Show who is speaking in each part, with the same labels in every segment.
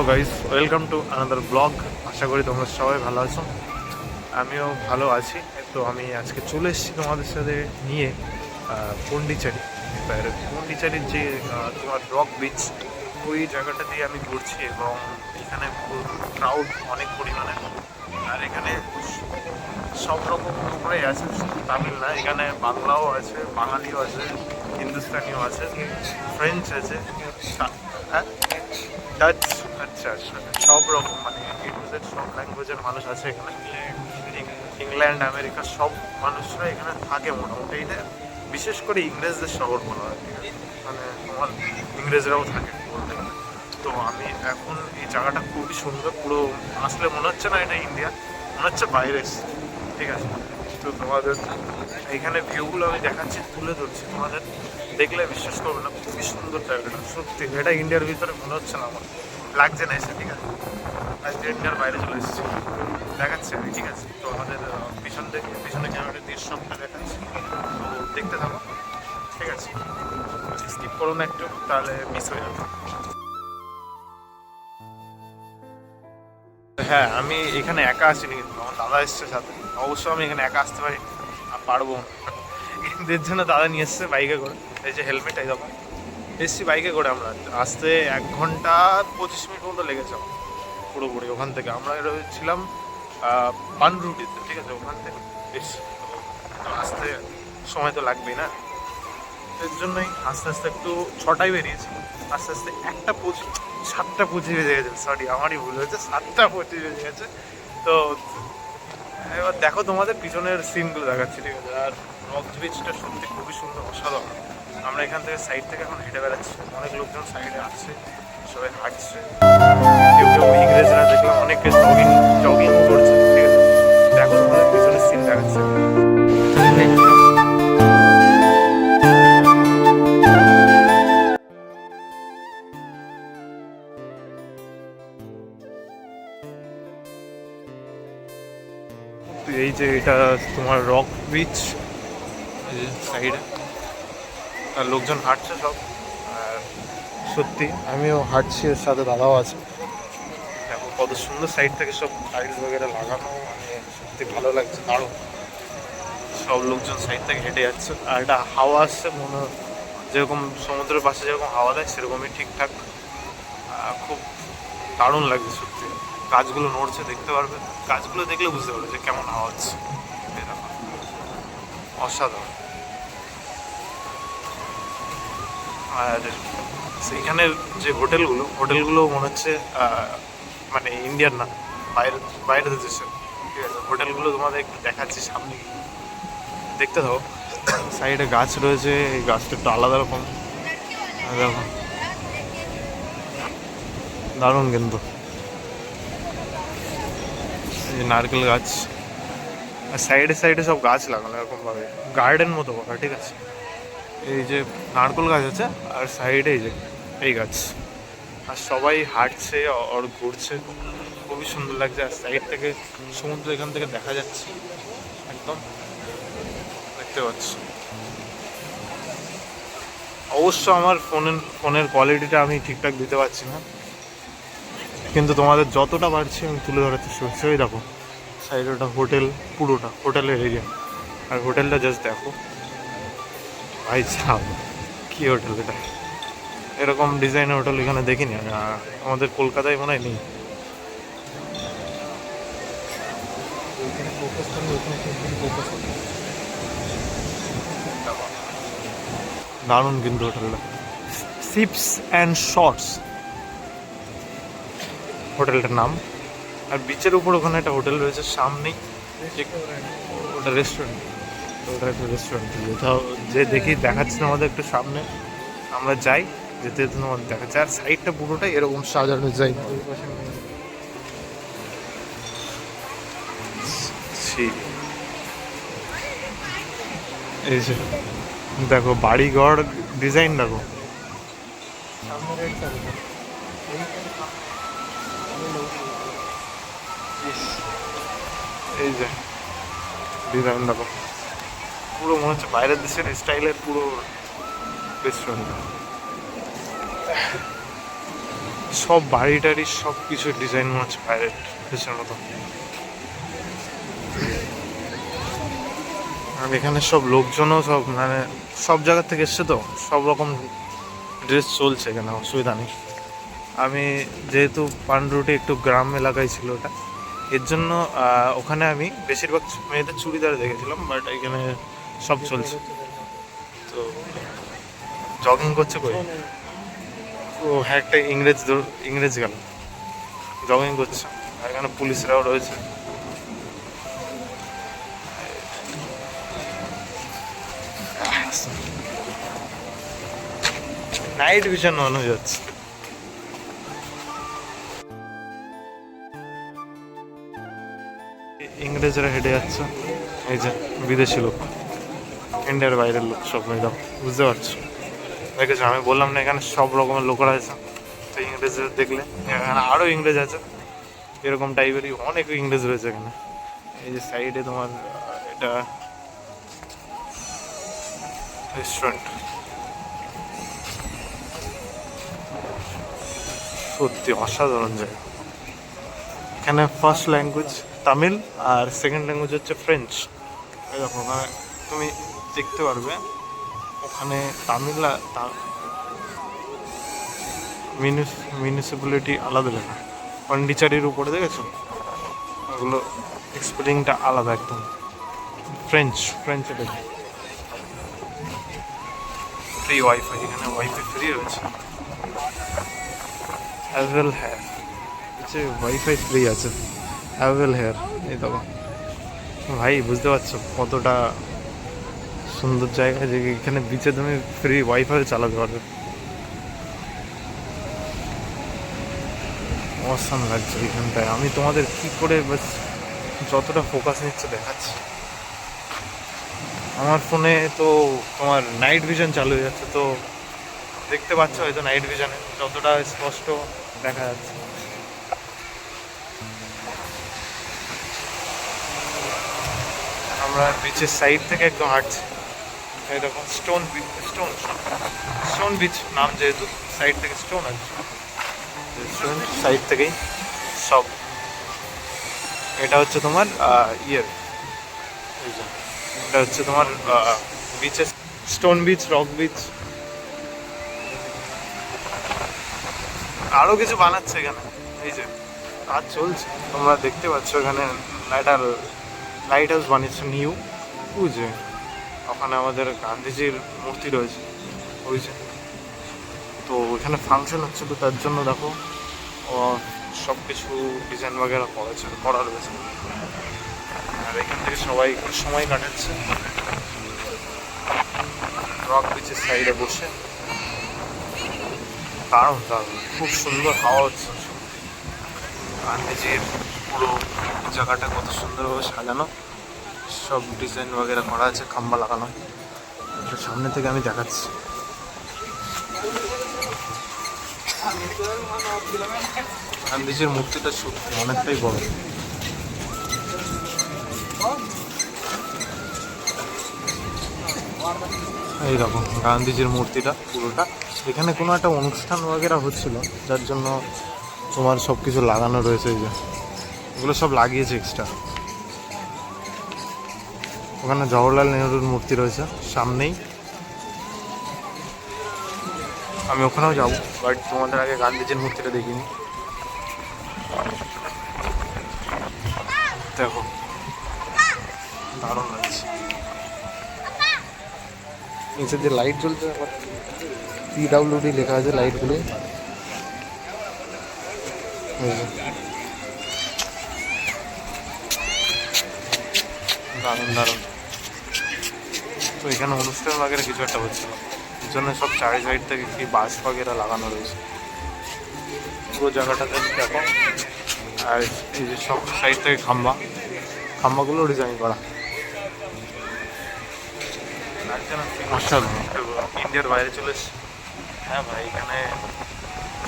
Speaker 1: Hello guys welcome to another blog আশা করি তোমরা সবাই ভালো আছো। আমিও ভালো আছি। তো আমি আজকে চলে এসেছি তোমাদের সাথে নিয়ে পন্ডিচেরি। এবার পন্ডিচেরির যে তোমার রক বিচ ওই জায়গাটা দিয়ে আমি ঘুরছি এবং এখানে ক্রাউড অনেক পরিমাণে। আর এখানে সব রকম উপরেই আছে তামিল না, এখানে বাংলাও আছে, বাঙালিও আছে, হিন্দুস্তানিও আছে ফ্রেঞ্চ আছে। হ্যাঁ? আচ্ছা সব রকম মানে ইংলিশের সব ল্যাঙ্গুয়েজের মানুষ আছে এখানে। ইংল্যান্ড আমেরিকা সব মানুষরা এখানে থাকে মোটামুটি। এটা বিশেষ করে ইংরেজদের শহর বলা হয়। মানে তোমার ইংরেজরাও থাকে বলতে গেলে। তো আমি এখন এই জায়গাটা খুবই সুন্দর, পুরো আসলে মনে হচ্ছে না এটা ইন্ডিয়া মনে হচ্ছে বাইরে। ঠিক আছে? তো তোমাদের এখানে ভিউগুলো আমি দেখাচ্ছি, তুলে ধরছি। তোমাদের দেখলে বিশ্বাস করবে না, খুবই সুন্দর জায়গাটা। সত্যি, এটা ইন্ডিয়ার ভিতরে মনে হচ্ছে না আমার। লাগছে না এসে, ঠিক আছে? আজকে ইন্ডিয়ার বাইরে চলে এসেছি। দেখাচ্ছে আমি, ঠিক আছে? তো আমাদের পিছন থেকে পিছনে ক্যামেরা দৃশ্যটা দেখাচ্ছি। তো দেখতে থাকো, ঠিক আছে? স্কিপ করো না একটু, তাহলে মিস হয়ে যাবে। হ্যাঁ আমি এখানে একা আসিনি কিন্তু আমার দাদা এসছে সাথে। অবশ্য আমি এখানে একা আসতে পারি, আর পারব না। এদের জন্য দাদা নিয়ে এসছে বাইকে করে। এই যে হেলমেট এই দেখো। এসছি বাইকে করে আমরা। আসতে এক ঘণ্টা পঁচিশ মিনিট মতো লেগেছে পুরোপুরি ওখান থেকে। আমরা ছিলাম পানরুটিতে ঠিক আছে? ওখান থেকে এসছি। আসতে সময় তো লাগবেই না। এর জন্যই আস্তে আস্তে একটু ছটায় বেরিয়েছি। আস্তে আস্তে একটা পঁচিশ সাতটা পঁচিশ বেজে গেছে। সরি আমারই ভুল হয়েছে। সাতটা পঁচিশ বেজে গেছে। তো এবার দেখো তোমাদের পিছনের সিনগুলো দেখাচ্ছি, ঠিক আছে? আর রক ব্রিজটা সত্যি খুবই সুন্দর, অসাধারণ। আমরা এখান থেকে সাইড থেকে এখন হেঁটে বেড়াচ্ছি। অনেক লোকজন সাইডে আসছে, সবাই হাঁটছে। কেউ কেউ ইংরেজরা দেখলাম অনেকে জগিং জগিং করছে, ঠিক আছে? দেখো তোমাদের সিন দেখাচ্ছে। এই যে এটা তোমার রক বিচ সাইডে আর লোকজন হাঁটছে সব। আর সত্যি আমিও হাঁটছি এর সাথে দাদাও আছে। দেখো কত সুন্দর সাইড থেকে সব টাইলস বগেরা লাগানো মানে সত্যি ভালো লাগছে দারুণ। সব লোকজন সাইড থেকে হেঁটে যাচ্ছে আর একটা হাওয়া আসছে মনে যেরকম সমুদ্রের পাশে যেরকম হাওয়া দেয় সেরকমই ঠিকঠাক। খুব দারুণ লাগছে সত্যি। গাছগুলো নড়ছে দেখতে পারবে। গাছগুলো দেখলে বুঝতে পারবে যে কেমন হাওয়া হচ্ছে। অসাধারণ। আর সেইখানের যে হোটেলগুলো হোটেলগুলো মনে হচ্ছে মানে ইন্ডিয়ান না, বাইরে, বাইরের দেশের ঠিক আছে, হোটেলগুলো তোমাদের একটু দেখাচ্ছি সামনে। দেখতে থাকো। সাইডে গাছ রয়েছে, এই গাছটা একটু আলাদা রকম। দারুণ কিন্তু। নারকেল গাছ। আর সাইডে সাইডে সব গাছ লাগানো এরকমভাবে। গার্ডেন মতো করা ঠিক আছে? এই যে নারকেল গাছ আছে, আর সাইডে এই যে এই গাছ। আর সবাই হাঁটছে আর ঘুরছে। খুবই সুন্দর লাগছে। আর সাইড থেকে সমুদ্র এখান থেকে দেখা যাচ্ছে। একদম দেখতে পাচ্ছি। অবশ্য আমার ফোনের ফোনের কোয়ালিটিটা আমি ঠিকঠাক দিতে পারছি না। কিন্তু তোমাদের যতটা পারছি আমি তুলে ধরার চেষ্টা করছি। ওই দেখো, সাইডে ওটা হোটেল, পুরোটা হোটেলের এরিয়া আর হোটেলটা জাস্ট দেখো। ভাই কী হোটেল এটা? এরকম ডিজাইনের হোটেল এখানে দেখিনি আমি। আমাদের কলকাতায় মনে হয় নেই। দারুণ কিন্তু হোটেলটা। সিপস অ্যান্ড শর্টস হোটেলটার নাম। আর বিচের উপর ওখানে একটা হোটেল রয়েছে সামনেই। ওটা রেস্টুরেন্ট ওটা রেস্টুরেন্ট কোথাও যে দেখি দেখাচ্ছে আমাদের একটু সামনে। আমরা যাই, যেতে যেতে তোমাদের দেখাচ্ছে। আর সাইডটা পুরোটাই এরকম সাজানো যায়। এই যে, দেখো বাড়িঘর ডিজাইন দেখো। এই যে, ডিজাইন দেখো। পুরো মনে হচ্ছে বাইরের দেশের স্টাইলের পুরো রেস্টুরেন্ট সব বাড়ি টাড়ি, সব কিছু ডিজাইন মনে হচ্ছে পাইরেট দেশের মতো। আর এখানে সব লোকজনও সব মানে সব জায়গা থেকে এসছে তো, সব রকম ড্রেস চলছে এখানে, অসুবিধা নেই। আমি যেহেতু পান্ডুটি একটু গ্রাম এলাকায় ছিল ওটা, এর জন্য ওখানে আমি বেশিরভাগ মেয়েদের চুড়িদার দেখেছিলাম বাট এখানে সব চলছে। তো জগিং করছে কই? ও হ্যাঁ একটা ইংরেজ ইংরেজ গেল। জগিং করছে। আর এখানে পুলিশরাও রয়েছে। নাইট ভিশন মনে হয়ে যাচ্ছে। ইংরেজরা হেঁটে যাচ্ছে। এই যে বিদেশি লোক। ইন্ডিয়ার বাইরের লোক সব একদম বুঝতে পারছ? দেখেছ, আমি বললাম না এখানে সব রকমের লোকরা আছে। তো ইংরেজ দেখলে, এখানে আরও ইংরেজ আছে। এরকম টাইপেরই অনেক ইংরেজ রয়েছে এখানে। এই যে সাইডে তোমার, এটা রেস্টুরেন্ট সত্যি অসাধারণ জায়গা। এখানে ফার্স্ট ল্যাঙ্গুয়েজ তামিল, আর সেকেন্ড ল্যাঙ্গুয়েজ হচ্ছে ফ্রেঞ্চ এই দেখো তুমি দেখতে পারবে। ওখানে তামিল আর মিউনিসিপ্যালিটি আলাদা লেখা। পন্ডিচারির উপরে, দেখেছ? ওগুলো স্পেলিংটা আলাদা একদম। ফ্রেঞ্চ ফ্রেঞ্চে লেখা। ফ্রি ওয়াইফাই এখানে ওয়াইফাই ফ্রি রয়েছে। অ্যাভেল হেয়ার হচ্ছে ওয়াইফাই ফ্রি আছে। অ্যাভেল হেয়ার এই দেখো। ভাই, বুঝতে পারছ কতটা সুন্দর জায়গা যে এখানে বিচে তুমি ফ্রি ওয়াইফাই চালাতে পারবে। অসাম লাগছে এখানটায়। আমি তোমাদের কি করে যতটা ফোকাস নিচ্ছে দেখাচ্ছি। আমার ফোনে তো তোমার নাইট ভিশন চালু হয়ে যাচ্ছে, তো দেখতে পাচ্ছ হয়তো নাইট ভিশনে যতটা স্পষ্ট দেখা যাচ্ছে। আমরা বিচের সাইড থেকে একদম হাঁটছি। এরকম স্টোন স্টোন স্টোন বিচ নাম যেহেতু সাইড থেকে স্টোন আছে। স্টোন সাইড থেকেই? সব। এটা হচ্ছে তোমার ইয়ের এটা হচ্ছে তোমার বিচের স্টোন বিচ রক বিচ আরও কিছু বানাচ্ছে এখানে। এই যে কাজ চলছে। তোমরা দেখতে পাচ্ছ এখানে একটা লাইট হাউস বানিয়েছে নিউ বুঝে ওখানে আমাদের গান্ধীজির মূর্তি রয়েছে ওই যে তো ওইখানে ফাংশন হচ্ছে তো তার জন্য দেখো সব কিছু ডিজাইন বাগেরা করেছে করা রয়েছে আর এখান থেকে সবাই সময় কাটাচ্ছে। রক বিচের সাইডে বসে। দারুণ দারুণ। খুব সুন্দর হাওয়া হচ্ছে। গান্ধীজির পুরো জায়গাটা কত সুন্দরভাবে সাজানো। সব ডিজাইন বগেরা করা আছে, খাম্বা লাগানো। তো সামনে থেকে আমি দেখাচ্ছি। গান্ধীজির মূর্তিটা সত্যি অনেকটাই বড়। এই রকম গান্ধীজির মূর্তিটা পুরোটা। এখানে কোনো একটা অনুষ্ঠান বগেরা হচ্ছিল, যার জন্য তোমার সব কিছু লাগানো রয়েছে এই যে। এগুলো সব লাগিয়েছে এক্সট্রা ওখানে জওহরলাল নেহরুর মূর্তি রয়েছে, সামনেই। আমি ওখানেও যাব বাট তোমাদের আগে গান্ধীজির মূর্তিটা দেখিনি দেখো, দারুণ লাগছে। নিচে যে লাইট জ্বলছে পিডাব্লিউডি লেখা আছে লাইটগুলো দারুণ দারুণ। তো এখানে অনুষ্ঠান বাগেরা কিছু একটা হচ্ছিল এর জন্য সব চারি সাইড থেকে কি বাস বাগেরা লাগানো রয়েছে। পুরো জায়গাটাতে দেখো। আর এই যে সব সাইড থেকে খাম্বা। খাম্বাগুলো ডিজাইন করা। অসাধারণ ইন্ডিয়ার বাইরে চলে এসছি। হ্যাঁ ভাই এখানে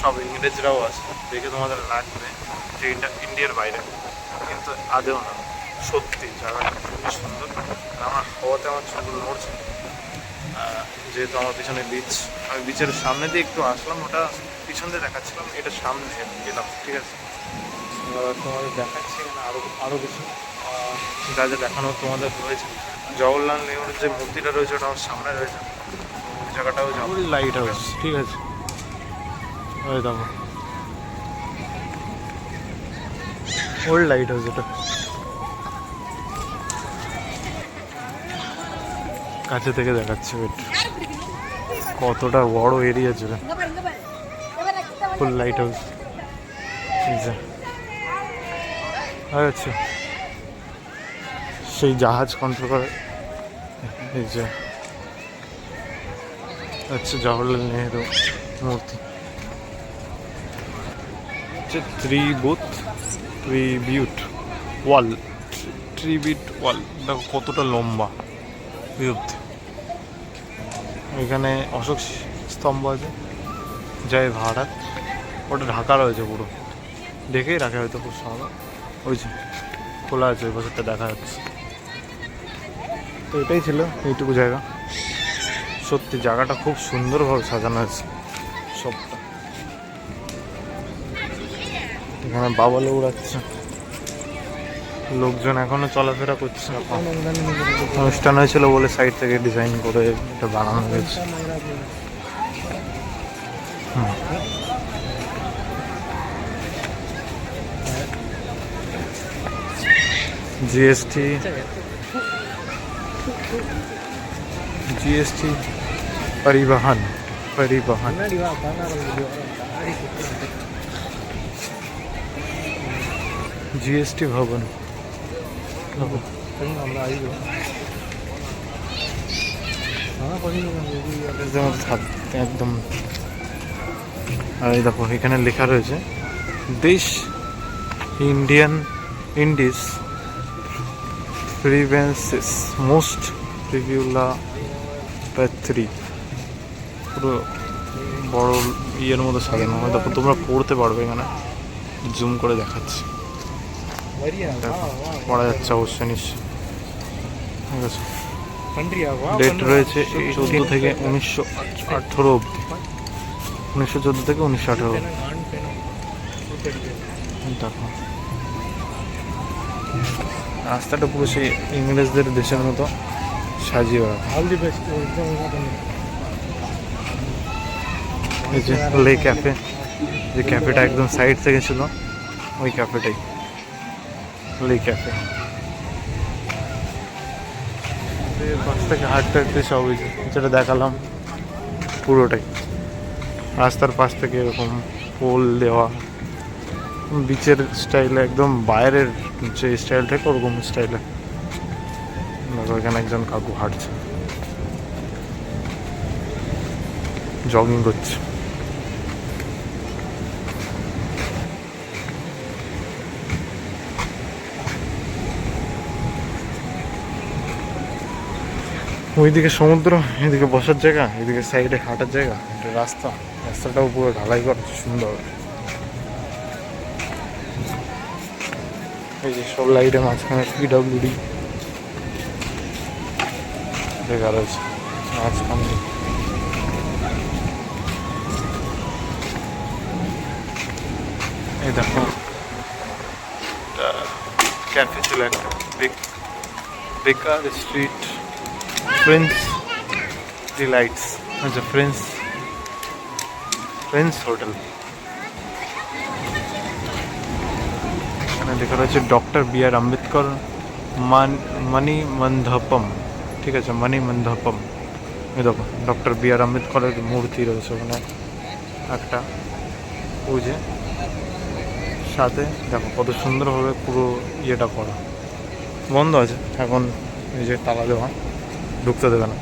Speaker 1: সব ইংরেজরাও আছে। দেখে তোমাদের লাগবে যে ইন্ডিয়ার বাইরে। কিন্তু আদেও না। সত্যি জায়গাটা খুবই সুন্দর আমার হাওয়াতে আমার চুলগুলো নড়ছে। যেহেতু আমার পিছনে বিচ আমি বিচের সামনে দিয়ে একটু আসলাম, ওটা পিছন দিয়ে দেখাচ্ছিলাম, এটা সামনে গেলাম, ঠিক আছে? তোমাদের দেখাচ্ছি এখানে আরও আরও কিছু। যা যা দেখানো তোমাদের রয়েছে। জওহরলাল নেহরুর যে মূর্তিটা রয়েছে, ওটা আমার সামনে রয়েছে। জায়গাটাও যাব লাইট হাউস ঠিক আছে। ওই দেখো। ওল্ড লাইট হাউস এটা। কাছে থেকে দেখাচ্ছে কতটা বড় এরিয়া জুড়ে ফুল লাইট হাউস আচ্ছা সেই জাহাজ কন্ট্রোল করে। এই যে। আচ্ছা জওহরলাল নেহরু মূর্তি। হচ্ছে ত্রিবুত ত্রিবিউট, ওয়াল। ট্রিবিট ওয়াল। দেখো কতটা লম্বা। বিউট এখানে অশোক স্তম্ভ আছে। জয় ভারত। ওটা ঢাকা রয়েছে পুরো। দেখেই রাখা হয়তো খুব সুন্দর ওই যে খোলা আছে, ওই বছরটা দেখা যাচ্ছে। তো এটাই ছিল এইটুকু জায়গা। সত্যি জায়গাটা খুব সুন্দরভাবে সাজানো আছে সবটা। এখানে বাবালে উড়াচ্ছে। লোকজন এখনও চলাফেরা করছে অনুষ্ঠান হয়েছিল বলে সাইড থেকে ডিজাইন করে এটা বানানো হয়েছে। জিএসটি জিএসটি পরিবহন পরিবহন। জিএসটি ভবন। একদম। আর এই দেখো এখানে লেখা রয়েছে দেশ ইন্ডিয়ান ইন্ডিস প্রিভেন্সেস মোস্ট রিভিউলা প্যাথ্রি পুরো বড় ইয়ের মতো সাজানো। হয় তারপর তোমরা পড়তে পারবে এখানে। জুম করে দেখাচ্ছি। দেখো, পড়া যাচ্ছে অবশ্যই নিশ্চয় ঠিক আছে ডেট রয়েছে এই চোদ্দ থেকে উনিশশো আঠেরো অবধি। উনিশশো চোদ্দ থেকে উনিশশো আঠেরো দেখো। রাস্তাটা পুরো সেই ইংরেজদের দেশের মতো সাজিয়ে এই যে লে ক্যাফে যে ক্যাফেটা একদম সাইড থেকে ছিল ওই ক্যাফেটাই লে ক্যাফে পাশ থেকে হাঁটতে হাঁটতে সব যেটা দেখালাম, পুরোটাই। রাস্তার পাশ থেকে এরকম পোল দেওয়া। বিচের স্টাইলে একদম বাইরের যে স্টাইল থাকে ওরকম স্টাইলে। এখানে একজন কাকু হাঁটছে। জগিং করছে। ওইদিকে সমুদ্র, এদিকে বসার জায়গা, এদিকে সাইডে হাঁটার জায়গা, এটা রাস্তা। রাস্তাটাও পুরো ঢালাই করা সুন্দর। এই যে সব লাইটের মাঝখানে পিডাব্লিউডি লেখা রয়েছে, মাঝখানে এই দেখো ক্যাফে ছিল একটা বেকার স্ট্রিট প্রিন্স ডিলাইটস আচ্ছা প্রিন্স প্রিন্স হোটেল এখানে লেখা রয়েছে ডক্টর বি আর আম্বেদকর মান মণি মন্ধপম ঠিক আছে মণি মন্ধপম এই দেখো ডক্টর বি আর আম্বেদকরের মূর্তি রয়েছে ওখানে একটা যে সাথে দেখো কত সুন্দরভাবে পুরো ইয়েটা করা বন্ধ আছে এখন এই যে তালা দেওয়া ঢুকতে দেবে না।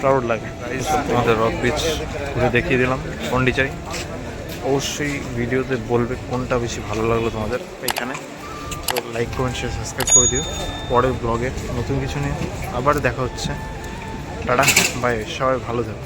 Speaker 1: প্রাউড লাগে। আমাদের রক বিচ ঘুরে দেখিয়ে দিলাম, পন্ডিচারি। অবশ্যই ভিডিওতে বলবে কোনটা বেশি ভালো লাগল তোমাদের এখানে। তো লাইক কমেন্ট শেয়ার সাবস্ক্রাইব করে দিও। পরের ব্লগে নতুন কিছু নিয়ে আবার দেখা হচ্ছে। টাটা বাই সবাই ভালো থাকো।